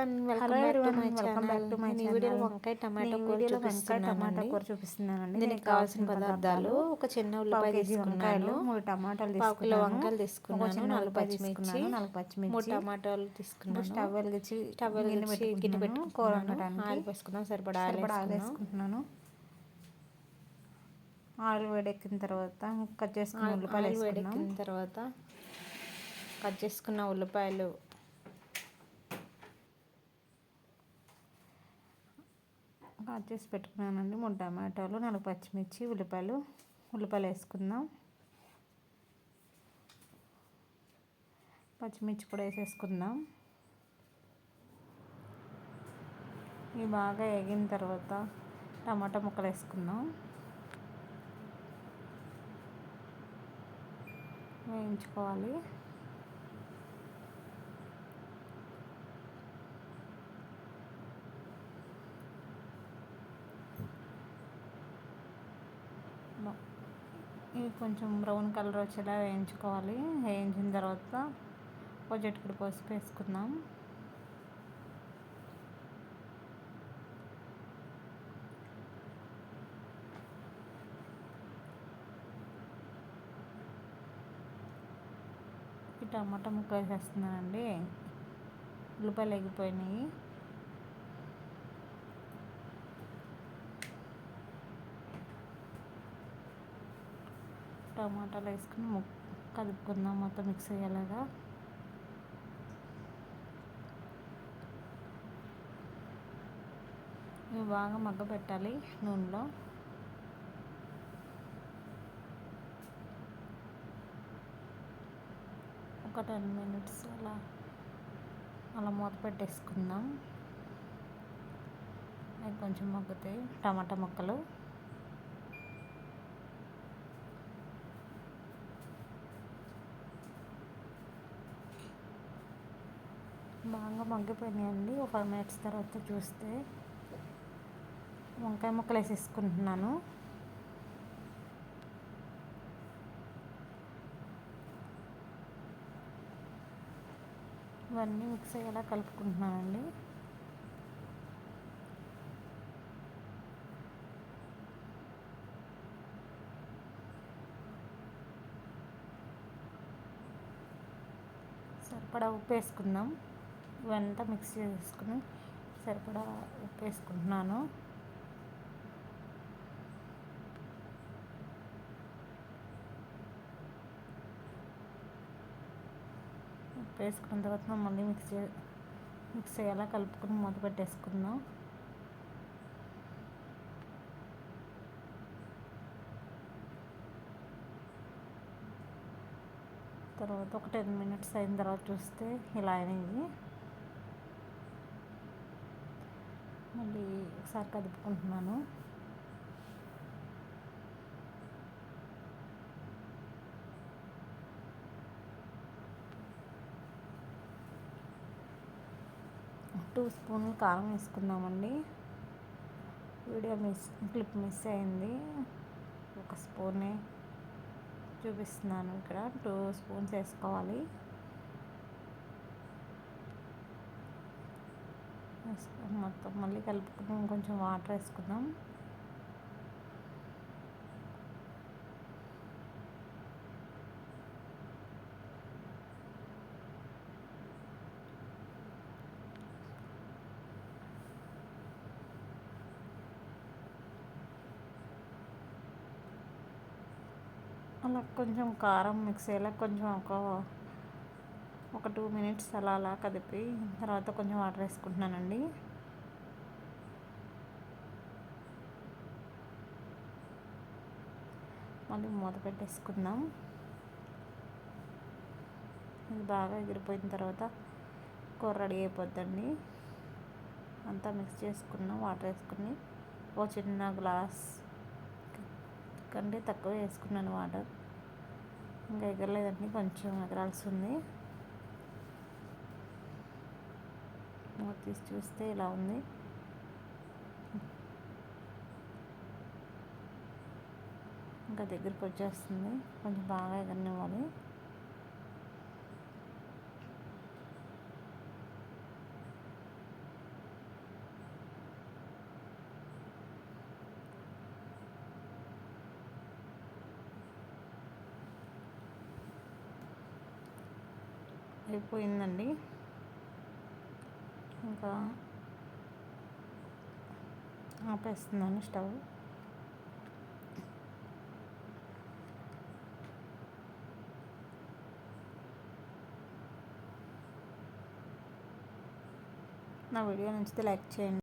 Everyone welcome hello back to my channel. వంకాయ tomato కూర వంకాయ టమాటా కూర చూపిస్తున్నానండి. దీనికి కావాల్సిన పదార్థాలు ఒక చిన్న ఉల్లిపాయ తీసుకున్నాను. మూడు టమాటాలు తీసుకున్నాను. వంకాయలు తీసుకున్నాను నాలుగు పచ్చిమిర్చి నాలుగు పచ్చిమిర్చి మూడు టమాటాలు తీసుకున్నాను. స్టవ్ వెలిగించి స్టవ్ వెలిగించి గిన్నె పెట్టుకుంటున్నాను కూర పెట్టుకున్నాను ఆయిల్ వండడానికి వేసుకున్నాం సరిపడా ఆయిల్ వేసుకుంటున్నాను. ఆయిల్ వేడెక్కిన తర్వాత కట్ చేసుకున్న ఉల్లిపాయలు వేడెక్కిన తర్వాత కట్ చేసుకున్న ఉల్లిపాయలు కట్ చేసి పెట్టుకున్నానండి. మూడు టమాటాలు నాలుగు పచ్చిమిర్చి ఉల్లిపాయలు. ఉల్లిపాయలు వేసుకుందాం. పచ్చిమిర్చి కూడా వేసేసుకుందాం. ఇవి బాగా వేగిన తర్వాత టమాటా ముక్కలు వేసుకుందాం. వేయించుకోవాలి. ఇవి కొంచెం బ్రౌన్ కలర్ వచ్చేలా వేయించుకోవాలి. వేయించిన తర్వాత ఒక జట్టుకుడు పసుపు వేసుకుందాం. ఈ టమాటా ముక్క వేసేస్తున్నానండి. ఉల్లిపాయలు ఎగిపోయినాయి టమాటాలు వేసుకుని కలుపుకుందాం మొత్తం మిక్స్ అయ్యేలాగా. ఇవి బాగా మగ్గ పెట్టాలి నూనెలో. ఒక టెన్ మినిట్స్ అలా అలా మూత పెట్టేసుకుందాం. అవి కొంచెం మగ్గుతాయి టమాటా ముక్కలు. బాగా మగ్గిపోయినాయండి. ఒక ఫైవ్ మినిట్స్ తర్వాత చూస్తే వంకాయ ముక్కలు వేసేసుకుంటున్నాను. ఇవన్నీ మిక్స్ అయ్యేలా కలుపుకుంటున్నానండి. సరిపడా ఉప్పు వేసుకుందాం. ఇవంతా మిక్స్ చేసుకుని సరిపడా ఉప్పు వేసుకుంటున్నాను. ఉప్పు వేసుకున్న తర్వాత మళ్ళీ మిక్స్ చే మిక్స్ అయ్యేలా కలుపుకుని మూత పెట్టేసుకుందాం. తర్వాత ఒక టెన్ మినిట్స్ అయిన తర్వాత చూస్తే ఇలా అయినాయి. మళ్ళీ ఒకసారి కదుపుకుంటున్నాను. టూ స్పూన్లు కారం వేసుకుందామండి. వీడియో మిస్ క్లిప్ మిస్ అయింది. ఒక స్పూనే చూపిస్తున్నాను ఇక్కడ. టూ స్పూన్స్ వేసుకోవాలి. మొత్తం మళ్ళీ కలుపుకుని కొంచెం వాటర్ వేసుకుందాం. అలా కొంచెం కారం మిక్స్ అయ్యేలా కొంచెం ఒక ఒక టూ మినిట్స్ అలా అలా కదిపి తర్వాత కొంచెం వాటర్ వేసుకుంటున్నానండి. మళ్ళీ మూత పెట్టేసుకుందాం. ఇది బాగా ఎగిరిపోయిన తర్వాత కూర రెడీ అయిపోద్దండి. అంతా మిక్స్ చేసుకున్నాం వాటర్ వేసుకుని. ఓ చిన్న గ్లాస్ కంటే తక్కువ వేసుకున్నాను వాటర్. ఇంకా ఎగరలేదండి కొంచెం ఎగరాల్సి ఉంది. మూత తీసి చూస్తే ఇలా ఉంది. ఇంకా దగ్గరికి వచ్చేస్తుంది. కొంచెం బాగా ఎగరనివ్వాలి. అయిపోయిందండి. ఇంకా ఆపేస్తున్నాను స్టవ్. నా వీడియో నచ్చితే లైక్ చేయండి.